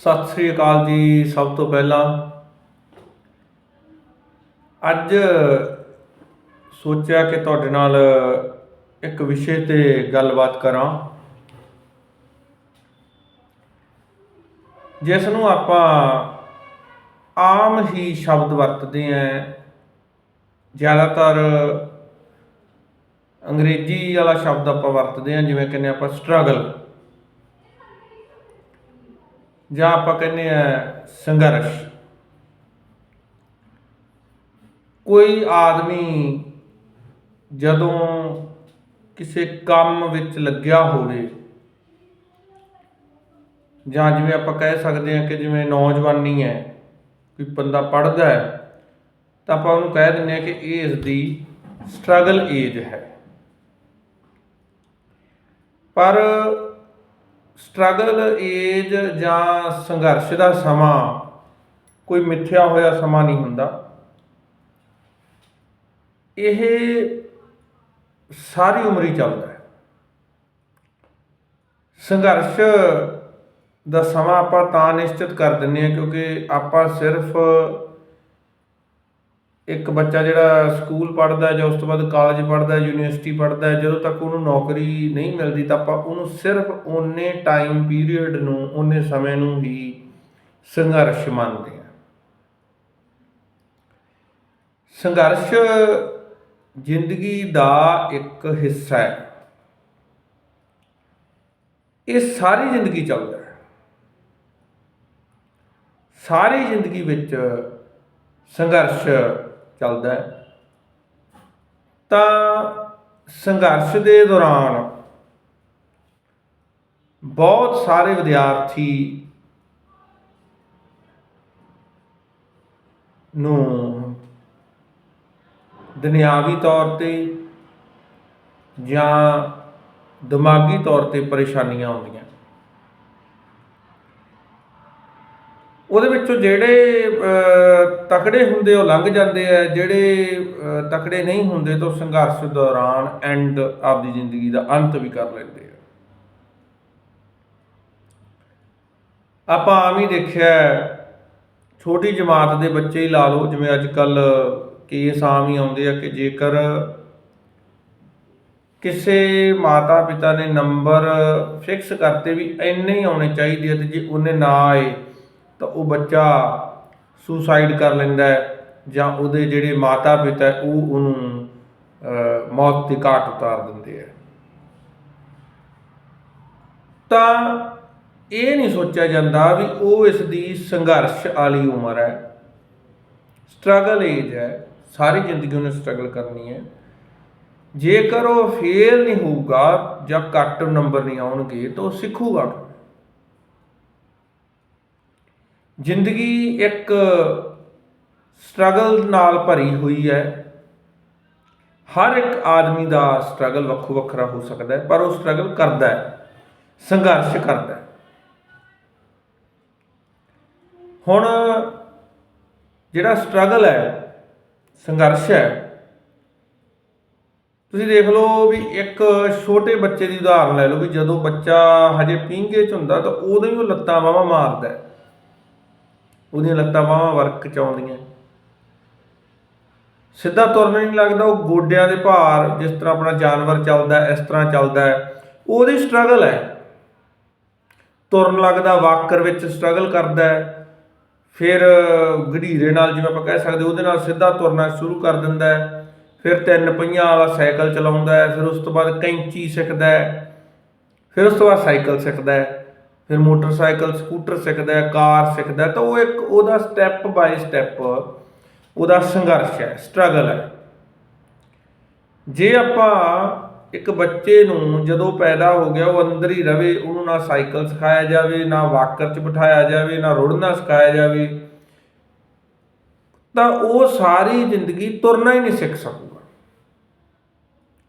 ਸਤਿ ਸ੍ਰੀ ਅਕਾਲ ਜੀ ਸਭ ਤੋਂ ਪਹਿਲਾਂ। ਅੱਜ ਸੋਚਿਆ ਕਿ ਤੁਹਾਡੇ ਨਾਲ ਇੱਕ ਵਿਸ਼ੇ ਤੇ ਗੱਲਬਾਤ ਕਰਾਂ। ਜਿਸ ਨੂੰ ਆਪਾਂ ਆਮ ਹੀ ਸ਼ਬਦ ਵਰਤਦੇ ਆਂ ਜ਼ਿਆਦਾਤਰ ਅੰਗਰੇਜ਼ੀ ਵਾਲਾ ਸ਼ਬਦ ਆਪਾਂ ਵਰਤਦੇ ਆਂ ਜਿਵੇਂ ਕਹਿੰਦੇ ਆਪਾਂ ਸਟਰਗਲ ਜਾਂ ਆਪਾਂ ਕਹਿੰਦੇ ਆ ਸੰਘਰਸ਼। ਕੋਈ ਆਦਮੀ ਜਦੋਂ ਕਿਸੇ ਕੰਮ ਵਿੱਚ ਲੱਗਿਆ ਹੋਵੇ, ਜਾਂ ਜਿਵੇਂ ਆਪਾਂ ਕਹਿ ਸਕਦੇ ਹਾਂ ਕਿ ਜਿਵੇਂ ਨੌਜਵਾਨੀ ਹੈ, ਕੋਈ ਬੰਦਾ ਪੜ੍ਹਦਾ ਹੈ, ਤਾਂ ਆਪਾਂ ਉਹਨੂੰ ਕਹਿ ਦਿੰਦੇ ਹਾਂ ਕਿ ਇਹ ਇਸ ਦੀ ਸਟਰਗਲ ਏਜ ਹੈ। ਪਰ ਸਟਰਗਲ, ਏਜ ਜਾਂ ਸੰਘਰਸ਼ ਦਾ ਸਮਾਂ ਕੋਈ ਮਿੱਥਿਆ ਹੋਇਆ ਸਮਾਂ ਨਹੀਂ ਹੁੰਦਾ। ਇਹ ਸਾਰੀ ਉਮਰ ਹੀ ਚੱਲਦਾ ਹੈ। ਸੰਘਰਸ਼ ਦਾ ਸਮਾਂ ਆਪਾਂ ਤਾਂ ਨਿਸ਼ਚਿਤ ਕਰ ਦਿੰਦੇ ਹਾਂ ਕਿਉਂਕਿ ਆਪਾਂ ਸਿਰਫ ਇੱਕ ਬੱਚਾ ਜਿਹੜਾ ਸਕੂਲ ਪੜ੍ਹਦਾ ਜਾਂ ਉਸ ਤੋਂ ਬਾਅਦ ਕਾਲਜ ਪੜ੍ਹਦਾ ਯੂਨੀਵਰਸਿਟੀ ਪੜ੍ਹਦਾ, ਜਦੋਂ ਤੱਕ ਉਹਨੂੰ ਨੌਕਰੀ ਨਹੀਂ ਮਿਲਦੀ ਤਾਂ ਆਪਾਂ ਉਹਨੂੰ ਸਿਰਫ ਓਨੇ ਟਾਈਮ ਪੀਰੀਅਡ ਨੂੰ ਓਨੇ ਸਮੇਂ ਨੂੰ ਹੀ ਸੰਘਰਸ਼ ਮੰਨਦੇ ਹਾਂ। ਸੰਘਰਸ਼ ਜ਼ਿੰਦਗੀ ਦਾ ਇੱਕ ਹਿੱਸਾ ਹੈ। ਇਹ ਸਾਰੀ ਜ਼ਿੰਦਗੀ ਚੱਲਦਾ ਹੈ। ਸਾਰੀ ਜ਼ਿੰਦਗੀ ਵਿੱਚ ਸੰਘਰਸ਼ ਚੱਲਦਾ ਹੈ। ਤਾਂ ਸੰਘਰਸ਼ ਦੇ ਦੌਰਾਨ ਬਹੁਤ ਸਾਰੇ ਵਿਦਿਆਰਥੀ ਨੂੰ ਦੁਨਿਆਵੀ ਤੌਰ ਤੇ ਜਾਂ ਦਿਮਾਗੀ ਤੌਰ ਤੇ ਪਰੇਸ਼ਾਨੀਆਂ ਆਉਂਦੀਆਂ। ਉਹਦੇ ਵਿੱਚੋਂ ਜਿਹੜੇ ਤਕੜੇ ਹੁੰਦੇ ਉਹ ਲੰਘ ਜਾਂਦੇ ਆ, ਜਿਹੜੇ ਤਕੜੇ ਨਹੀਂ ਹੁੰਦੇ ਤਾਂ ਉਹ ਸੰਘਰਸ਼ ਦੌਰਾਨ ਐਂਡ ਆਪਦੀ ਜ਼ਿੰਦਗੀ ਦਾ ਅੰਤ ਵੀ ਕਰ ਲੈਂਦੇ ਆ। ਆਪਾਂ ਆਮ ਹੀ ਦੇਖਿਆ ਛੋਟੀ ਜਮਾਤ ਦੇ ਬੱਚੇ ਹੀ ਲਾ ਲਓ, ਜਿਵੇਂ ਅੱਜ ਕੱਲ ਕੇਸ ਆਮ ਹੀ ਆਉਂਦੇ ਆ ਕਿ ਜੇਕਰ ਕਿਸੇ ਮਾਤਾ ਪਿਤਾ ਨੇ ਨੰਬਰ ਫਿਕਸ ਕਰਤੇ ਵੀ ਇੰਨੇ ਹੀ ਆਉਣੇ ਚਾਹੀਦੇ ਆ ਤੇ ਜੇ ਉਹਨੇ ਨਾ ਆਏ ਤਾਂ ਉਹ ਬੱਚਾ ਸੁਸਾਈਡ ਕਰ ਲੈਂਦਾ ਹੈ ਜਾਂ ਉਹਦੇ ਜਿਹੜੇ ਮਾਤਾ ਪਿਤਾ ਉਹ ਉਹਨੂੰ ਮੌਤ ਦੀ ਘਾਟ ਉਤਾਰ ਦਿੰਦੇ ਆ ਤਾਂ ਇਹ ਨਹੀਂ ਸੋਚਿਆ ਜਾਂਦਾ ਵੀ ਉਹ ਇਸ ਦੀ ਸੰਘਰਸ਼ ਵਾਲੀ ਉਮਰ ਹੈ। ਸਟਰਗਲ ਏਜ ਹੈ। ਸਾਰੀ ਜ਼ਿੰਦਗੀ ਉਹਨੇ ਸਟਰਗਲ ਕਰਨੀ ਹੈ। ਜੇਕਰ ਉਹ ਫੇਲ ਨਹੀਂ ਹੋਊਗਾ ਜਾਂ ਘੱਟ ਨੰਬਰ ਨਹੀਂ ਆਉਣਗੇ ਤਾਂ ਉਹ ਸਿੱਖੂਗਾ ਕਿਵੇਂ? ਜ਼ਿੰਦਗੀ ਇੱਕ ਸਟਰਗਲ ਨਾਲ ਭਰੀ ਹੋਈ ਹੈ ਹਰ ਇੱਕ ਆਦਮੀ ਦਾ ਸਟਰਗਲ ਵੱਖੋ ਵੱਖਰਾ ਹੋ ਸਕਦਾ ਹੈ, ਪਰ ਉਹ ਸਟਰਗਲ ਕਰਦਾ ਹੈ, ਸੰਘਰਸ਼ ਕਰਦਾ ਹੈ ਹੁਣ ਜਿਹੜਾ ਸਟਰਗਲ ਹੈ, ਸੰਘਰਸ਼ ਹੈ, ਤੁਸੀਂ ਦੇਖ ਲਓ ਵੀ ਇੱਕ ਛੋਟੇ ਬੱਚੇ ਦੀ ਉਦਾਹਰਨ ਲੈ ਲਓ ਵੀ ਜਦੋਂ ਬੱਚਾ ਹਜੇ ਪੀਂਘੇ ਚ ਹੁੰਦਾ ਤਾਂ ਉਦੋਂ ਹੀ ਉਹ ਲੱਤਾਂ ਬਾਹਾਂ ਮਾਰਦਾ ਹੈ। ਉਹਦੀਆਂ ਲੱਤਾਂ ਬਾਹਾਂ ਵਰਕ ਚ ਆਉਂਦੀਆਂ। ਸਿੱਧਾ ਤੁਰਨ ਨਹੀਂ ਲੱਗਦਾ, ਉਹ ਗੋਡਿਆਂ ਦੇ ਭਾਰ, ਜਿਸ ਤਰ੍ਹਾਂ ਆਪਣਾ ਜਾਨਵਰ ਚੱਲਦਾ ਇਸ ਤਰ੍ਹਾਂ ਚੱਲਦਾ ਉਹਦੀ ਸਟਰਗਲ ਹੈ। ਤੁਰਨ ਲੱਗਦਾ, ਵਾਕਰ ਵਿੱਚ ਸਟਰਗਲ ਕਰਦਾ ਹੈ। ਫਿਰ ਗਧੀਰੇ ਨਾਲ ਜਿਵੇਂ ਆਪਾਂ ਕਹਿ ਸਕਦੇ, ਉਹਦੇ ਨਾਲ ਸਿੱਧਾ ਤੁਰਨਾ ਸ਼ੁਰੂ ਕਰ ਦਿੰਦਾ ਹੈ। ਫਿਰ ਤਿੰਨ ਪਹੀਆਂ ਵਾਲਾ ਸਾਈਕਲ ਚਲਾਉਂਦਾ ਹੈ। ਫਿਰ ਉਸ ਤੋਂ ਬਾਅਦ ਕੈਂਚੀ ਸਿੱਖਦਾ ਹੈ। ਫਿਰ ਉਸ ਤੋਂ ਬਾਅਦ ਸਾਈਕਲ ਸਿੱਖਦਾ ਹੈ। ਫਿਰ ਮੋਟਰਸਾਈਕਲ, ਸਕੂਟਰ ਸਿੱਖਦਾ ਹੈ, ਕਾਰ ਸਿੱਖਦਾ ਤਾਂ ਉਹ ਇੱਕ ਉਹਦਾ ਸਟੈਪ ਬਾਈ ਸਟੈਪ ਉਹਦਾ ਸੰਘਰਸ਼ ਹੈ ਸਟਰਗਲ ਹੈ। ਜੇ ਆਪਾਂ ਇੱਕ ਬੱਚੇ ਨੂੰ ਜਦੋਂ ਪੈਦਾ ਹੋ ਗਿਆ ਉਹ ਅੰਦਰ ਹੀ ਰਵੇ, ਉਹਨੂੰ ਨਾ ਸਾਈਕਲ ਸਿਖਾਇਆ ਜਾਵੇ, ਨਾ ਵਾਕਰ 'ਚ ਬਿਠਾਇਆ ਜਾਵੇ, ਨਾ ਰੁੜਨਾ ਸਿਖਾਇਆ ਜਾਵੇ, ਤਾਂ ਉਹ ਸਾਰੀ ਜ਼ਿੰਦਗੀ ਤੁਰਨਾ ਹੀ ਨਹੀਂ ਸਿੱਖ ਸਕੂਗਾ।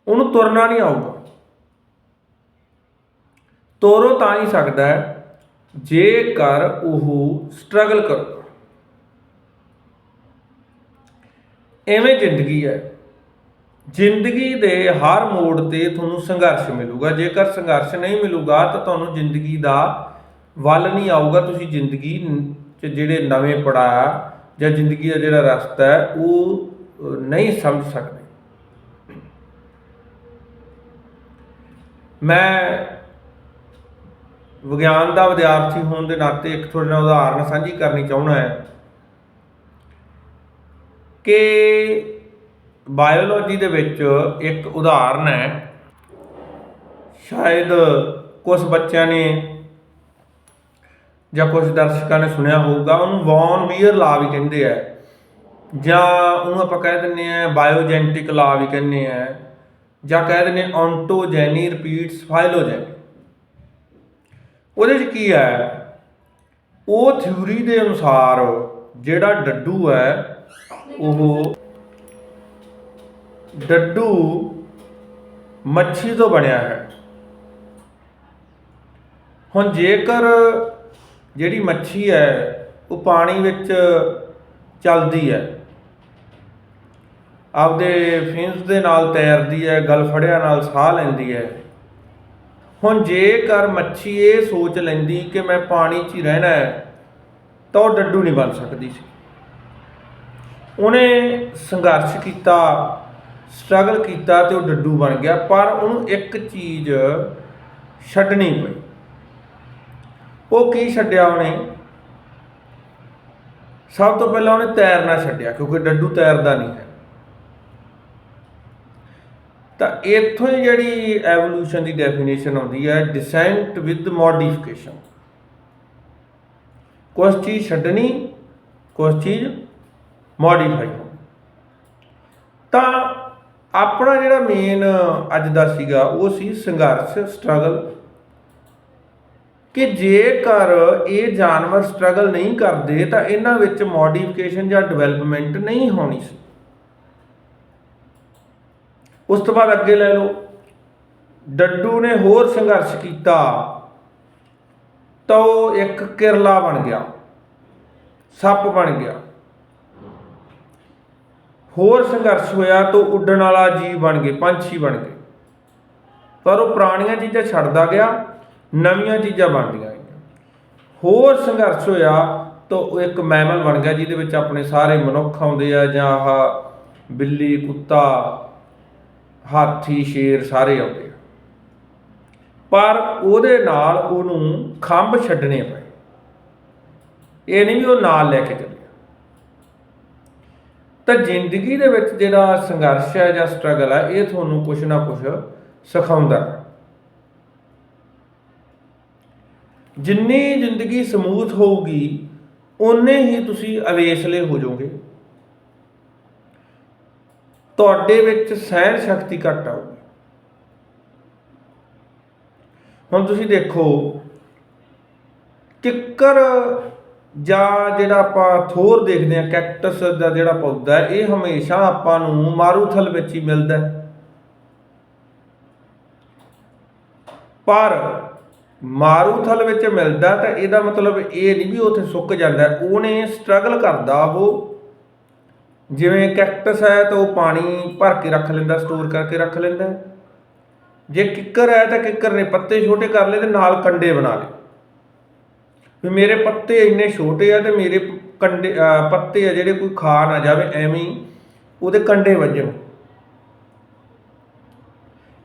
ਉਹਨੂੰ ਤੁਰਨਾ ਨਹੀਂ ਆਊਗਾ। ਤੋਰੋ ਤਾਂ ਹੀ ਸਕਦਾ ਹੈ ਜੇਕਰ ਉਹ ਸਟਰਗਲ ਕਰੂਗਾ ਐਵੇਂ ਜ਼ਿੰਦਗੀ ਹੈ। ਜ਼ਿੰਦਗੀ ਦੇ ਹਰ ਮੋੜ ਤੇ ਤੁਹਾਨੂੰ ਸੰਘਰਸ਼ ਮਿਲੂਗਾ। ਜੇਕਰ ਸੰਘਰਸ਼ ਨਹੀਂ ਮਿਲੂਗਾ, ਤਾਂ ਤੁਹਾਨੂੰ ਜ਼ਿੰਦਗੀ ਦਾ ਵੱਲ ਨਹੀਂ ਆਊਗਾ। ਤੁਸੀਂ ਜ਼ਿੰਦਗੀ 'ਚ ਜਿਹੜੇ ਨਵੇਂ ਪੜਾਅ ਜਾਂ ਜ਼ਿੰਦਗੀ ਦਾ ਜਿਹੜਾ ਰਸਤਾ ਹੈ, ਉਹ ਨਹੀਂ ਸਮਝ ਸਕਦੇ। ਮੈਂ ਵਿਗਿਆਨ ਦਾ ਵਿਦਿਆਰਥੀ ਹੋਣ ਦੇ ਨਾਤੇ ਇੱਕ ਤੁਹਾਡੇ ਨਾਲ ਉਦਾਹਰਨ ਸਾਂਝੀ ਕਰਨੀ ਚਾਹੁੰਦਾ ਹੈ ਕਿ ਬਾਇਓਲੋਜੀ ਦੇ ਵਿੱਚ ਇੱਕ ਉਦਾਹਰਨ ਹੈ। ਸ਼ਾਇਦ ਕੁਝ ਬੱਚਿਆਂ ਨੇ ਜਾਂ ਕੁਝ ਦਰਸ਼ਕਾਂ ਨੇ ਸੁਣਿਆ ਹੋਊਗਾ, ਉਹਨੂੰ ਵੌਨ ਵੀਅਰ ਲਾ ਵੀ ਕਹਿੰਦੇ ਆ। ਜਾਂ ਉਹਨੂੰ ਆਪਾਂ ਕਹਿ ਦਿੰਦੇ ਆ ਬਾਇਓਜੈਨਟਿਕ ਲਾ ਵੀ ਕਹਿੰਦੇ ਆ। ਜਾਂ ਕਹਿ ਦਿੰਦੇ ਆ ਔਂਟੋਜੈਨੀ ਰਿਪੀਟਸ ਫਾਈਲੋਜੈਨੀ ਉਹਦੇ 'ਚ ਕੀ ਹੈ? ਉਹ ਥਿਊਰੀ ਦੇ ਅਨੁਸਾਰ ਜਿਹੜਾ ਡੱਡੂ ਹੈ, ਉਹ ਡੱਡੂ ਮੱਛੀ ਤੋਂ ਬਣਿਆ ਹੈ। ਹੁਣ ਜੇਕਰ ਜਿਹੜੀ ਮੱਛੀ ਹੈ, ਉਹ ਪਾਣੀ ਵਿੱਚ ਚੱਲਦੀ ਹੈ, ਆਪਦੇ ਫਿੰਸ ਦੇ ਨਾਲ ਤੈਰਦੀ ਹੈ, ਗਲ ਫੜਿਆ ਨਾਲ ਸਾਹ ਲੈਂਦੀ ਹੈ ਹੁਣ ਜੇਕਰ ਮੱਛੀ ਇਹ ਸੋਚ ਲੈਂਦੀ ਕਿ ਮੈਂ ਪਾਣੀ 'ਚ ਹੀ ਰਹਿਣਾ ਹੈ, ਤਾਂ ਉਹ ਡੱਡੂ ਨਹੀਂ ਬਣ ਸਕਦੀ ਸੀ। ਉਹਨੇ ਸੰਘਰਸ਼ ਕੀਤਾ ਸਟਰਗਲ ਕੀਤਾ ਤੇ ਉਹ ਡੱਡੂ ਬਣ ਗਿਆ, ਪਰ ਉਹਨੂੰ ਇੱਕ ਚੀਜ਼ ਛੱਡਣੀ ਪਈ। ਉਹ ਕੀ ਛੱਡਿਆ ਉਹਨੇ? ਸਭ ਤੋਂ ਪਹਿਲਾਂ ਉਹਨੇ ਤੈਰਨਾ ਛੱਡਿਆ, ਕਿਉਂਕਿ ਡੱਡੂ ਤੈਰਦਾ ਨਹੀਂ ਹੈ। ਤਾਂ ਇੱਥੋਂ ਹੀ ਜਿਹੜੀ ਐਵੋਲੂਸ਼ਨ ਦੀ ਡੈਫੀਨੇਸ਼ਨ ਆਉਂਦੀ ਹੈ ਡਿਸੈਂਟ ਵਿਦ ਮੋਡੀਫਿਕੇਸ਼ਨ ਕੁਝ ਚੀਜ਼ ਛੱਡਣੀ ਕੁਝ ਚੀਜ਼ ਮੋਡੀਫਾਈ ਹੋਣੀ। ਤਾਂ ਆਪਣਾ ਜਿਹੜਾ ਮੇਨ ਅੱਜ ਦਾ ਸੀਗਾ, ਉਹ ਸੀ ਸੰਘਰਸ਼ ਸਟਰਗਲ ਕਿ ਜੇਕਰ ਇਹ ਜਾਨਵਰ ਸਟਰਗਲ ਨਹੀਂ ਕਰਦੇ, ਤਾਂ ਇਹਨਾਂ ਵਿੱਚ ਮੋਡੀਫਿਕੇਸ਼ਨ ਜਾਂ ਡਿਵੈਲਪਮੈਂਟ ਨਹੀਂ ਹੋਣੀ ਸੀ। ਉਸ ਤੋਂ ਬਾਅਦ ਅੱਗੇ ਲੈ ਲਓ। ਡੱਡੂ ਨੇ ਹੋਰ ਸੰਘਰਸ਼ ਕੀਤਾ। ਤਾਂ ਉਹ ਇੱਕ ਕਿਰਲਾ ਬਣ ਗਿਆ। ਸੱਪ ਬਣ ਗਿਆ। ਹੋਰ ਸੰਘਰਸ਼ ਹੋਇਆ ਤਾਂ ਉੱਡਣ ਵਾਲਾ ਜੀਵ ਬਣ ਗਏ, ਪੰਛੀ ਬਣ ਗਏ। ਪਰ ਉਹ ਪੁਰਾਣੀਆਂ ਚੀਜ਼ਾਂ ਛੱਡਦਾ ਗਿਆ, ਨਵੀਆਂ ਚੀਜ਼ਾਂ ਬਣਦੀਆਂ ਗਈਆਂ। ਹੋਰ ਸੰਘਰਸ਼ ਹੋਇਆ ਤਾਂ ਉਹ ਇੱਕ ਮੈਮਲ ਬਣ ਗਿਆ, ਜਿਹਦੇ ਵਿੱਚ ਆਪਣੇ ਸਾਰੇ ਮਨੁੱਖ ਆਉਂਦੇ ਆ, ਜਾਂ ਆਹ ਬਿੱਲੀ, ਕੁੱਤਾ ਹਾਥੀ, ਸ਼ੇਰ ਸਾਰੇ ਆਉਂਦੇ ਆ। ਪਰ ਉਹਦੇ ਨਾਲ ਉਹਨੂੰ ਖੰਭ ਛੱਡਣੇ ਪਏ। ਇਹ ਨਹੀਂ ਵੀ ਉਹ ਨਾਲ ਲੈ ਕੇ ਚੱਲਿਆ ਤਾਂ ਜ਼ਿੰਦਗੀ ਦੇ ਵਿੱਚ ਜਿਹੜਾ ਸੰਘਰਸ਼ ਹੈ ਜਾਂ ਸਟਰਗਲ ਹੈ, ਇਹ ਤੁਹਾਨੂੰ ਕੁਝ ਨਾ ਕੁਝ ਸਿਖਾਉਂਦਾ ਹੈ। ਜਿੰਨੀ ਜ਼ਿੰਦਗੀ ਸਮੂਥ ਹੋਊਗੀ ਉਨੇ ਹੀ ਤੁਸੀਂ ਅਵੇਸਲੇ ਹੋ ਜਾਓਗੇ। ਤੁਹਾਡੇ ਵਿੱਚ ਸਹਿਣ ਸ਼ਕਤੀ ਘੱਟ ਆਊਗੀ। ਹੁਣ ਤੁਸੀਂ ਦੇਖੋ, ਕਿੱਕਰ ਜਾਂ ਜਿਹੜਾ ਆਪਾਂ ਥੋਰ ਦੇਖਦੇ ਆ ਕੈਕਟਸ ਦਾ ਜਿਹੜਾ ਪੌਦਾ ਇਹ ਹਮੇਸ਼ਾ ਆਪਾਂ ਨੂੰ ਮਾਰੂਥਲ ਵਿੱਚ ਹੀ ਮਿਲਦਾ ਪਰ ਮਾਰੂਥਲ ਵਿੱਚ ਮਿਲਦਾ ਤਾਂ ਇਹਦਾ ਮਤਲਬ ਇਹ ਨਹੀਂ ਵੀ ਉੱਥੇ ਸੁੱਕ ਜਾਂਦਾ ਉਹਨੇ ਸਟਰਗਲ ਕਰਦਾ ਉਹ ਜਿਵੇਂ ਕੈਕਟਸ ਹੈ ਤਾਂ ਉਹ ਪਾਣੀ ਭਰ ਕੇ ਰੱਖ ਲੈਂਦਾ ਸਟੋਰ ਕਰਕੇ ਰੱਖ ਲੈਂਦਾ। ਜੇ ਕਿੱਕਰ ਹੈ ਤਾਂ ਕਿੱਕਰ ਨੇ ਪੱਤੇ ਛੋਟੇ ਕਰ ਲਏ ਤੇ ਨਾਲ ਕੰਡੇ ਬਣਾ ਲਏ। ਵੀ ਮੇਰੇ ਪੱਤੇ ਇੰਨੇ ਛੋਟੇ ਆ ਤੇ ਮੇਰੇ ਕੰਡੇ ਪੱਤੇ ਆ ਜਿਹੜੇ ਕੋਈ ਖਾ ਨਾ ਜਾਵੇ, ਐਵੇਂ ਹੀ ਉਹਦੇ ਕੰਡੇ ਵੱਜਣ।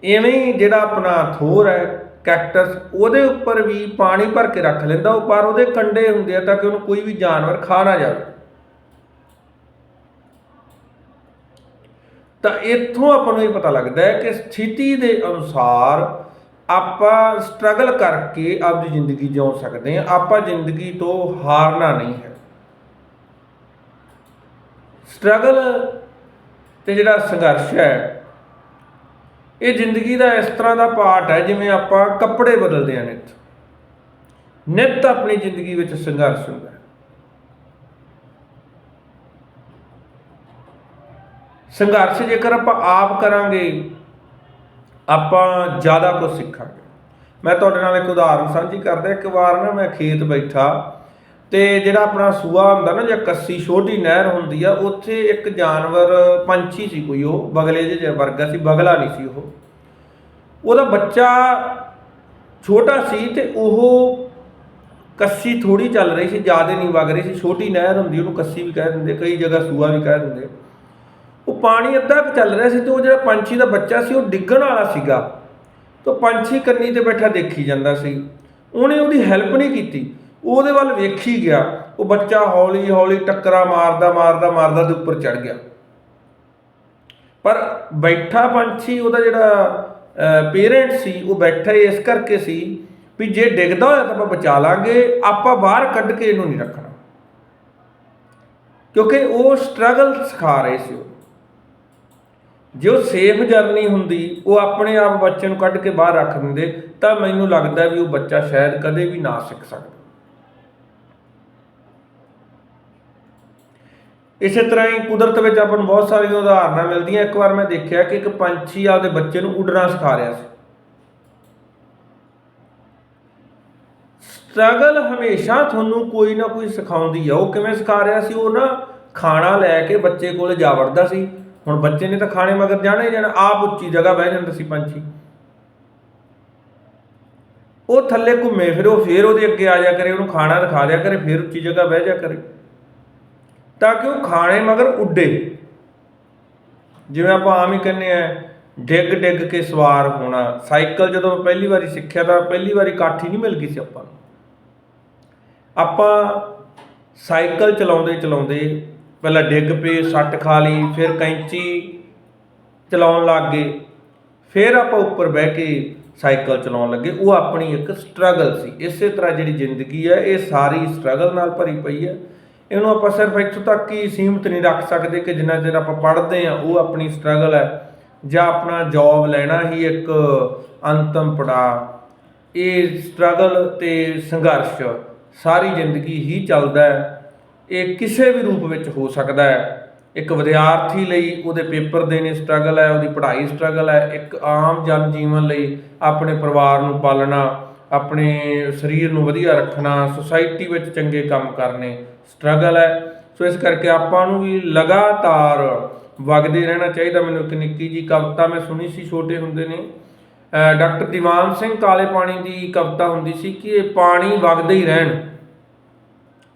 ਐਵੇਂ ਹੀ ਜਿਹੜਾ ਆਪਣਾ ਥੋਰ ਹੈ ਕੈਕਟਸ ਉਹਦੇ ਉੱਪਰ ਵੀ ਪਾਣੀ ਭਰ ਕੇ ਰੱਖ ਲੈਂਦਾ, ਉਹ ਪਰ ਉਹਦੇ ਕੰਡੇ ਹੁੰਦੇ ਆ ਤਾਂ ਕਿ ਉਹਨੂੰ ਕੋਈ ਵੀ ਜਾਨਵਰ ਖਾ ਨਾ ਜਾਵੇ। ਤਾਂ ਇੱਥੋਂ ਆਪਾਂ ਨੂੰ ਇਹ ਪਤਾ ਲੱਗਦਾ ਹੈ ਕਿ ਸਥਿਤੀ ਦੇ ਅਨੁਸਾਰ ਆਪਾਂ ਸਟਰਗਲ ਕਰਕੇ ਆਪਣੀ ਜ਼ਿੰਦਗੀ ਜਿਉ ਸਕਦੇ ਹਾਂ। ਆਪਾਂ ਜ਼ਿੰਦਗੀ ਤੋਂ ਹਾਰਨਾ ਨਹੀਂ ਹੈ। ਸਟਰਗਲ ਤੇ ਜਿਹੜਾ ਸੰਘਰਸ਼ ਹੈ, ਇਹ ਜ਼ਿੰਦਗੀ ਦਾ ਇਸ ਤਰ੍ਹਾਂ ਦਾ ਪਾਰਟ ਹੈ ਜਿਵੇਂ ਆਪਾਂ ਕੱਪੜੇ ਬਦਲਦੇ ਹਾਂ ਨਿੱਤ। ਨਿੱਤ ਆਪਣੀ ਜ਼ਿੰਦਗੀ ਵਿੱਚ ਸੰਘਰਸ਼ ਹੁੰਦਾ ਹੈ ਸੰਘਰਸ਼ ਜੇਕਰ ਆਪਾਂ ਆਪ ਕਰਾਂਗੇ, ਆਪਾਂ ਜ਼ਿਆਦਾ ਕੁਝ ਸਿੱਖਾਂਗੇ। ਮੈਂ ਤੁਹਾਡੇ ਨਾਲ ਇੱਕ ਉਦਾਹਰਨ ਸਾਂਝੀ ਕਰਦਾ, ਇੱਕ ਵਾਰ ਨਾ ਮੈਂ ਖੇਤ ਬੈਠਾ ਤੇ ਜਿਹੜਾ ਆਪਣਾ ਸੂਆ ਹੁੰਦਾ ਨਾ, ਜਾਂ ਕੱਸੀ ਛੋਟੀ ਨਹਿਰ ਹੁੰਦੀ ਆ, ਉੱਥੇ ਇੱਕ ਜਾਨਵਰ ਪੰਛੀ ਸੀ ਕੋਈ, ਉਹ ਬਗਲੇ ਜਿਹੇ ਵਰਗਾ ਸੀ, ਬਗਲਾ ਨਹੀਂ ਸੀ ਉਹ। ਉਹਦਾ ਬੱਚਾ ਛੋਟਾ ਸੀ ਤੇ ਉਹ ਕੱਸੀ ਥੋੜੀ ਚੱਲ ਰਹੀ ਸੀ, ਜ਼ਿਆਦਾ ਨਹੀਂ ਵਗ ਰਹੀ ਸੀ, ਛੋਟੀ ਨਹਿਰ ਹੁੰਦੀ, ਉਹਨੂੰ ਕੱਸੀ ਵੀ ਕਹਿ ਦਿੰਦੇ, ਕਈ ਜਗ੍ਹਾ ਸੂਆ ਵੀ ਕਹਿ ਦਿੰਦੇ। ਉਹ ਪਾਣੀ ਅੱਧਾ ਕੁ ਚੱਲ ਰਿਹਾ ਸੀ ਤੇ ਉਹ ਜਿਹੜਾ ਪੰਛੀ ਦਾ ਬੱਚਾ ਸੀ, ਉਹ ਡਿੱਗਣ ਵਾਲਾ ਸੀਗਾ। ਤੇ ਪੰਛੀ ਕੰਨੀ ਤੇ ਬੈਠਾ ਦੇਖੀ ਜਾਂਦਾ ਸੀ। ਉਹਨੇ ਉਹਦੀ ਹੈਲਪ ਨਹੀਂ ਕੀਤੀ। ਉਹਦੇ ਵੱਲ ਵੇਖੀ ਗਿਆ। ਉਹ ਬੱਚਾ ਹੌਲੀ ਹੌਲੀ ਟੱਕਰਾ ਮਾਰਦਾ ਮਾਰਦਾ ਮਾਰਦਾ ਤੇ ਉੱਪਰ ਚੜ ਗਿਆ। ਪਰ ਬੈਠਾ ਪੰਛੀ, ਉਹਦਾ ਜਿਹੜਾ ਪੇਰੈਂਟ ਸੀ, ਉਹ ਬੈਠਾ ਇਸ ਕਰਕੇ ਸੀ ਵੀ ਜੇ ਡਿੱਗਦਾ ਹੋਇਆ ਤਾਂ ਆਪਾਂ ਬਚਾ ਲਾਂਗੇ, ਆਪਾਂ ਬਾਹਰ ਕੱਢ ਕੇ ਇਹਨੂੰ ਨਹੀਂ ਰੱਖਣਾ। ਕਿਉਂਕਿ ਉਹ ਸਟਰਗਲ ਸਿਖਾ ਰਹੇ ਸੀ ਉਹ। ਜੇ ਉਹ ਸੇਫ ਜਰਨੀ ਹੁੰਦੀ, ਉਹ ਆਪਣੇ ਆਪ ਬੱਚੇ ਨੂੰ ਕੱਢ ਕੇ ਬਾਹਰ ਰੱਖ ਦਿੰਦੇ, ਤਾਂ ਮੈਨੂੰ ਲੱਗਦਾ ਵੀ ਉਹ ਬੱਚਾ ਸ਼ਾਇਦ ਕਦੇ ਵੀ ਨਾ ਸਿੱਖ ਸਕਦਾ। ਇਸੇ ਤਰ੍ਹਾਂ ਹੀ ਕੁਦਰਤ ਵਿੱਚ ਆਪਾਂ ਨੂੰ ਬਹੁਤ ਸਾਰੀਆਂ ਉਦਾਹਰਨਾਂ ਮਿਲਦੀਆਂ। ਇੱਕ ਵਾਰ ਮੈਂ ਦੇਖਿਆ ਕਿ ਇੱਕ ਪੰਛੀ ਆਪਦੇ ਬੱਚੇ ਨੂੰ ਉੱਡਣਾ ਸਿਖਾ ਰਿਹਾ ਸੀ। ਸਟਰਗਲ ਹਮੇਸ਼ਾ ਤੁਹਾਨੂੰ ਕੋਈ ਨਾ ਕੋਈ ਸਿਖਾਉਂਦੀ ਆ। ਉਹ ਕਿਵੇਂ ਸਿਖਾ ਰਿਹਾ ਸੀ? ਉਹ ਨਾ ਖਾਣਾ ਲੈ ਕੇ ਬੱਚੇ ਕੋਲ ਜਾ ਵੜਦਾ ਸੀ। ਹੁਣ ਬੱਚੇ ਨੇ ਤਾਂ ਖਾਣੇ ਮਗਰ ਜਾਣਾ ਹੀ ਜਾਣਾ, ਆਪ ਉੱਚੀ ਜਗ੍ਹਾ ਬਹਿ ਜਾਂਦਾ ਸੀ ਪੰਛੀ। ਉਹ ਥੱਲੇ ਘੁੰਮੇ, ਫਿਰ ਉਹ ਫੇਰ ਉਹਦੇ ਅੱਗੇ ਆ ਜਾ ਕਰੇ, ਉਹਨੂੰ ਖਾਣਾ ਦਿਖਾ ਦਿਆ ਕਰੇ, ਫੇਰ ਉੱਚੀ ਜਗ੍ਹਾ ਬਹਿ ਜਾ ਕਰੇ। ਤਾਂ ਕਿ ਉਹ ਖਾਣੇ ਮਗਰ ਉੱਡੇ। ਜਿਵੇਂ ਆਪਾਂ ਆਮ ਹੀ ਕਹਿੰਦੇ ਆ, ਡਿੱਗ ਡਿੱਗ ਕੇ ਸਵਾਰ ਹੋਣਾ। ਸਾਈਕਲ ਜਦੋਂ ਪਹਿਲੀ ਵਾਰੀ ਸਿੱਖਿਆ ਤਾਂ ਪਹਿਲੀ ਵਾਰੀ ਕਾਠੀ ਨਹੀਂ ਮਿਲ ਗਈ ਸੀ ਆਪਾਂ ਨੂੰ। ਆਪਾਂ ਸਾਈਕਲ ਚਲਾਉਂਦੇ ਚਲਾਉਂਦੇ ਪਹਿਲਾਂ ਡਿੱਗ ਪਏ ਸੱਟ ਖਾ ਲਈ, ਫਿਰ ਕੈਂਚੀ ਚਲਾਉਣ ਲੱਗ ਗਏ। ਫਿਰ ਆਪਾਂ ਉੱਪਰ ਬਹਿ ਕੇ ਸਾਈਕਲ ਚਲਾਉਣ ਲੱਗੇ। ਉਹ ਆਪਣੀ ਇੱਕ ਸਟਰਗਲ ਸੀ। ਇਸੇ ਤਰ੍ਹਾਂ ਜਿਹੜੀ ਜ਼ਿੰਦਗੀ ਹੈ ਇਹ ਸਾਰੀ ਸਟਰਗਲ ਨਾਲ ਭਰੀ ਪਈ ਹੈ ਇਹਨੂੰ ਆਪਾਂ ਸਿਰਫ ਇੱਥੋਂ ਤੱਕ ਹੀ ਸੀਮਤ ਨਹੀਂ ਰੱਖ ਸਕਦੇ ਕਿ ਜਿੰਨਾ ਚਿਰ ਆਪਾਂ ਪੜ੍ਹਦੇ ਆ, ਉਹ ਆਪਣੀ ਸਟਰਗਲ ਹੈ ਜਾਂ ਆਪਣਾ ਜੌਬ ਲੈਣਾ ਹੀ ਇੱਕ ਅੰਤਮ ਪੜਾਅ। ਇਹ ਸਟਰਗਲ ਤੇ ਸੰਘਰਸ਼ ਸਾਰੀ ਜ਼ਿੰਦਗੀ ਹੀ ਚੱਲਦਾ ਹੈ। ਇਹ ਕਿਸੇ ਵੀ ਰੂਪ ਵਿੱਚ ਹੋ ਸਕਦਾ ਹੈ। ਇੱਕ ਵਿਦਿਆਰਥੀ ਲਈ ਉਹਦੇ ਪੇਪਰ ਦੇਣੇ ਸਟਰਗਲ ਹੈ, ਉਹਦੀ ਪੜ੍ਹਾਈ ਸਟਰਗਲ ਹੈ। ਇੱਕ ਆਮ ਜਨ ਜੀਵਨ ਲਈ ਆਪਣੇ ਪਰਿਵਾਰ ਨੂੰ ਪਾਲਣਾ, ਆਪਣੇ ਸਰੀਰ ਨੂੰ ਵਧੀਆ ਰੱਖਣਾ ਸੁਸਾਇਟੀ ਵਿੱਚ ਚੰਗੇ ਕੰਮ ਕਰਨੇ ਸਟਰਗਲ ਹੈ। ਸੋ ਇਸ ਕਰਕੇ ਆਪਾਂ ਨੂੰ ਵੀ ਲਗਾਤਾਰ ਵਗਦੇ ਰਹਿਣਾ ਚਾਹੀਦਾ। ਮੈਨੂੰ ਇੱਕ ਨਿੱਕੀ ਜੀ ਕਵਿਤਾ ਮੈਂ ਸੁਣੀ ਸੀ, ਛੋਟੇ ਹੁੰਦੇ ਨੇ। ਡਾਕਟਰ ਦੀਵਾਨ ਸਿੰਘ ਕਾਲੇ ਪਾਣੀ ਦੀ ਕਵਿਤਾ ਹੁੰਦੀ ਸੀ ਕਿ ਇਹ ਪਾਣੀ ਵਗਦੇ ਹੀ ਰਹਿਣ।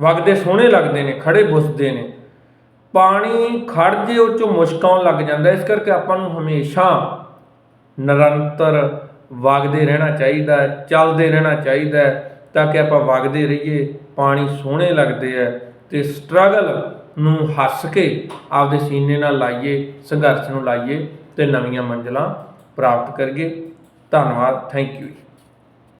ਵਗਦੇ ਸੋਹਣੇ ਲੱਗਦੇ ਨੇ ਖੜੇ ਬੁੱਸਦੇ ਨੇ। ਪਾਣੀ ਖੜ ਜੇ ਉਹ ਚੋਂ ਮੁਸ਼ਕ ਆਉਣ ਲੱਗ ਜਾਂਦਾ, ਇਸ ਕਰਕੇ ਆਪਾਂ ਨੂੰ ਹਮੇਸ਼ਾ ਨਿਰੰਤਰ ਵਗਦੇ ਰਹਿਣਾ ਚਾਹੀਦਾ ਚੱਲਦੇ ਰਹਿਣਾ ਚਾਹੀਦਾ ਤਾਂ ਕਿ ਆਪਾਂ ਵਗਦੇ ਰਹੀਏ, ਪਾਣੀ ਸੋਹਣੇ ਲੱਗਦੇ ਆ ਤੇ ਸਟਰਗਲ ਨੂੰ ਹੱਸ ਕੇ ਆਪਦੇ ਸੀਨੇ ਨਾਲ ਲਾਈਏ, ਸੰਘਰਸ਼ ਨੂੰ ਲਾਈਏ ਤੇ ਨਵੀਆਂ ਮੰਜ਼ਲਾਂ ਪ੍ਰਾਪਤ ਕਰੀਏ। ਧੰਨਵਾਦ ਥੈਂਕ ਯੂ